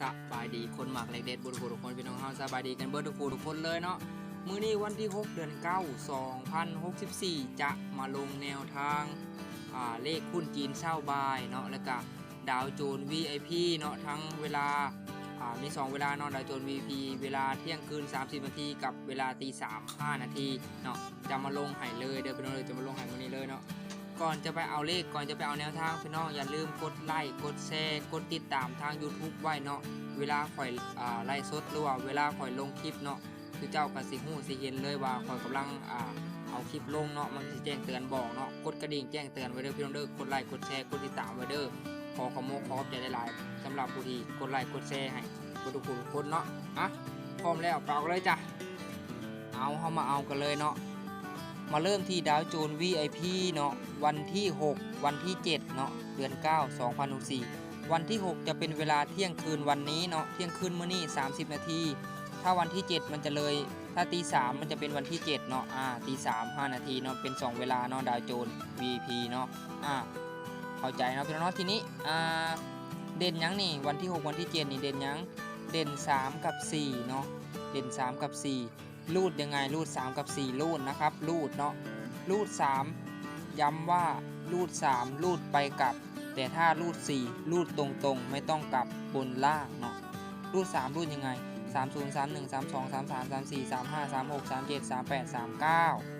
สบายดีคนหมักเล็กเด็ดบุรุษทุกคนพี่น้องเฮาสบายดีกันเบิดทุกผู้ทุกคนเลยเนาะมื้อนี้วันที่ 6 เดือน 9 2064 จะมาลงแนวทางอ่าเลขหุ้นจีนเช้าบายเนาะแล้วก็ดาวโจน VIP เนาะทั้งเวลาอ่ามี 2 เวลาเนาะดาวโจน VIP เวลาเที่ยงคืน 30 นาทีกับเวลาตี3 5นาทีเนาะจะมาลงให้เลยเดี๋ยวพี่น้องเลยจะมาลงให้มื้อนี้เลยเนาะ ก่อนจะไปเอาเลขก่อนจะไปเอาแนวทางพี่น้องอย่าลืมกดไลค์กดแชร์กดติดตามทาง YouTube ไว้เนาะเวลาข่อยไล่สดหรือว่าเวลาข่อยลงคลิปเนาะคือเจ้าก็สิฮู้สิเห็นเลยว่าข่อยกำลังอเอาคลิปลงเนาะมันสิแจ้งเตือนบอกเนาะกดกระดิ่งแจ้งเตือนไว้เด้อพี่น้องเด้อกดไลค์กดแชร์กดติดตามไว้เด้อขอขโมกขอขอบใจหลายๆสำหรับผู้ที่กดไลค์กดแชร์ให้กผู้ทุกคนเนาะอะพร้อมแล้วเปล่าเลยจ้ะเอาเข้ามาเอากันเลยเนาะ มาเริ่มที่ดาวโจน VIP เนาะวันที่ 6 วันที่ 7 เนาะเดือน 9 2064วันที่ 6 จะเป็นเวลาเที่ยงคืนวันนี้เนาะเที่ยงคืนมื้อนี้ 30 นาที ถ้าวันที่ 7 มันจะเลย ถ้าตี3มันจะเป็นวันที่ 7 เนาะอ่าตี3 5นาทีเนาะเป็น 2 เวลาเนาะดาวโจน VIP เนาะอ่าเข้าใจเนาะพี่น้องเนาะทีนี้อ่าเด่นยังนี่วันที่ 6 วันที่ 7 นี่เด่นยังเด่น 3 กับ 4 เนาะเด่น 3 กับ 4 รูดยังไงรูด 3 กับ 4 รูดนะครับ รูดเนาะรูด 3 ย้ำว่ารูด 3 รูดไปกลับ แต่ถ้ารูด 4 รูดตรงๆ ไม่ต้องกลับบนล่างเนาะรูด 3 รูดยังไง 3 0 3 1 3 2 3 3 3 4 3 5 3 6 3 7 3 8 3 9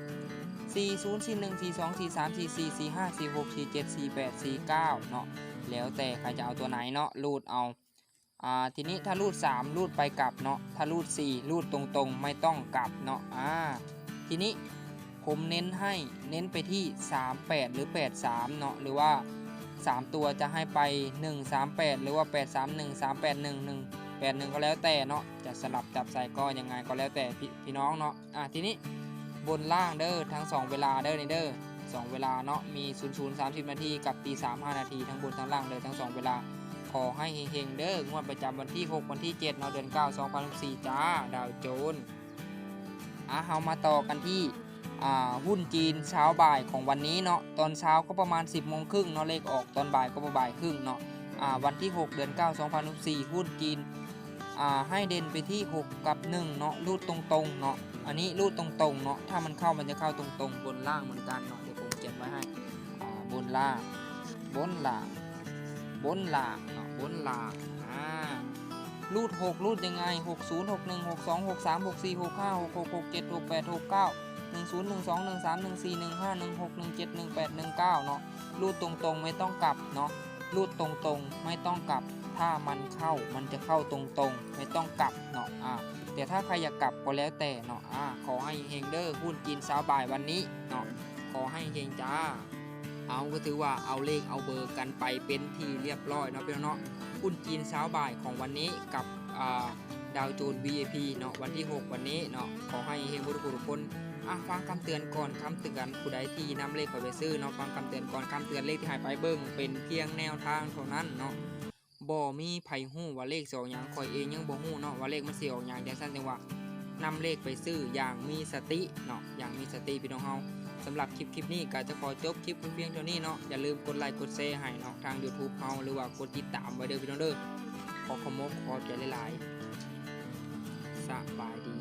4 0 4 1 4 2 4 3 4 4 4 5 4 6 4 7 4 8 4 9เนาะแล้วแต่ใครจะเอาตัวไหนเนาะรูดเอา อ่าทีนี้ถ้ารูด 3 รูดไปกลับเนาะถ้ารูด 4 รูดตรงๆ ไม่ต้องกลับเนาะอ่าทีนี้ผมเน้นให้เน้นไปที่ 38 หรือ 83 เนาะหรือว่า 3 ตัวจะให้ไป 1 3 8 หรือว่า 8 3 1 3 8 1 1 8 1 ก็แล้วแต่เนาะจะสลับจับใส่ก็ยังไงก็แล้วแต่พี่พี่น้องเนาะอะทีนี้บนล่างเด้อทั้ง 2 เวลาเด้อนี่เด้อสองเวลาเนาะมี 0 0 30 นาทีกับตี3 5นาทีทั้งบนทั้งล่างเลยทั้ง 2 เวลา ขอให้เฮงๆเด้องวดประจำวันที่ 6 วันที่7เนาะเดือน 9 2014จ้า ดาวโจนส์อะเฮามาต่อกันที่อ่าหุ้นจีนเช้าบ่ายของวันนี้เนาะตอนเช้าก็ประมาณ 10โมงครึ่งเนาะเลขออกตอนบ่ายก็ประบ่ายครึ่งเนาะอ่าวันที่ 6 เดือน 9 2014หุ้นจีนอ่าให้เด่นไปที่ 6 กับ1เนาะรูดตรงๆเนาะอันนี้รูดตรงๆเนาะถ้ามันเข้ามันจะเข้าตรงๆ บนล่างเหมือนกันเนาะเดี๋ยวผมเขียนไว้ให้อ่าบนล่างบนล่าง บนหลากเนาะบนหลากอ่ารูด6รูดยังไง 6 0 6 1 6 2 6 3 6 4 6 5 6 6 6 7 6 8 6 9 1 0 1 2 1 3 1 4 1 5 1 6 1 7 1 8 1 9เนาะรูดตรงๆไม่ต้องกลับเนาะรูดตรงๆไม่ต้องกลับ ถ้ามันเข้ามันจะเข้าตรงๆ ไม่ต้องกลับเนาะอ่าแต่ถ้าใครอยากกลับก็แล้วแต่เนาะอ่าขอให้เฮงเดอร์หุ้นกินเช้าบ่ายวันนี้เนาะขอให้เฮงจ้า เอาก็ถือว่าเอาเลขเอาเบอร์กันไปเป็นที่เรียบร้อยเนาะพี่น้องเนาะหุ้นจีนเช้าบ่ายของวันนี้กับดาวโจน VIP เนาะวันที่ 6 วันนี้เนาะขอให้เฮงบุรุษทุกคนอะฟังคำเตือนก่อนคำเตือนผู้ใดที่นำเลขไปซื้อเนาะฟังคำเตือนก่อนคำเตือนเลขที่หายไปเบิ้งเป็นเพียงแนวทางเท่านั้นเนาะบ่มีไผฮู้ว่าเลขสิออกหยังขอยเองยังบ่ฮู้เนาะว่าเลขมันเสิออกหยังจังซั่นจังว่านำเลขไปซื้ออย่างมีสติเนาะอย่างมีสติพี่น้องเฮา สำหรับคลิปคลิปนี้ก็จะขอจบคลิปเพียงเท่านี้เนาะอย่าลืมกดไลค์กดแชร์ให้เนาะทาง YouTube เฮาหรือว่ากดติดตามไว้เด้อพี่น้องเด้อขอขอมกขอใจหลายๆสบายดี